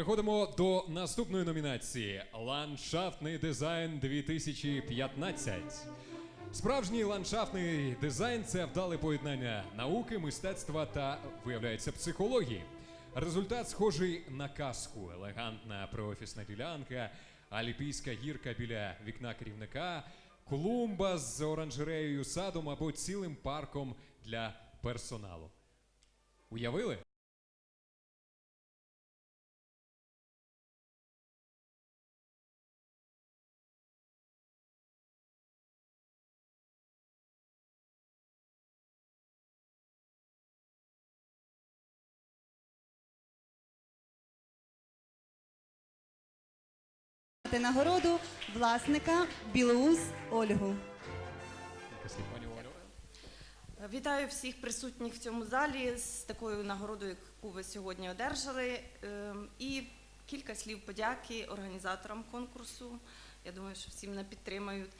Переходимо до наступної номінації Ландшафтний дизайн 2015. Справжній ландшафтний дизайн це вдале поєднання науки, мистецтва та, виявляється, психології. Результат схожий на казку: елегантна проофісна ділянка, аліпійська гірка біля вікна керівника, клумба з оранжереєю, садом або цілим парком для персоналу. Уявили? Нагороду власника Білоус Ольгу. Вітаю всіх присутніх в цьому залі з такою нагородою, яку ви сьогодні одержали. Ем, І кілька слів подяки організаторам конкурсу. Я думаю, що всі мене підтримають.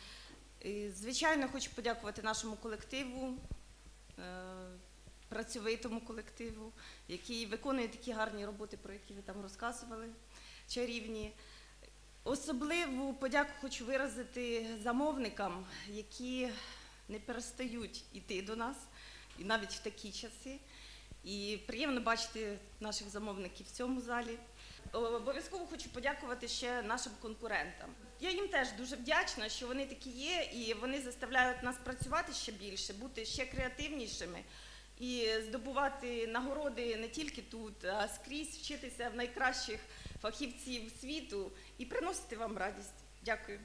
І, Звичайно, хочу подякувати нашому колективу, е, працьовитому колективу, який виконує такі гарні роботи, про які ви там розказували, чарівні. Особливу подяку хочу виразити замовникам, які не перестають йти до нас, і навіть в такі часи. І приємно бачити наших замовників в цьому залі. Обов'язково хочу подякувати ще нашим конкурентам. Я їм теж дуже вдячна, що вони такі є, і вони заставляють нас працювати ще більше, бути ще креативнішими і здобувати нагороди не тільки тут, а скрізь вчитися в найкращих фахівців світу і приносити вам радість. Дякую.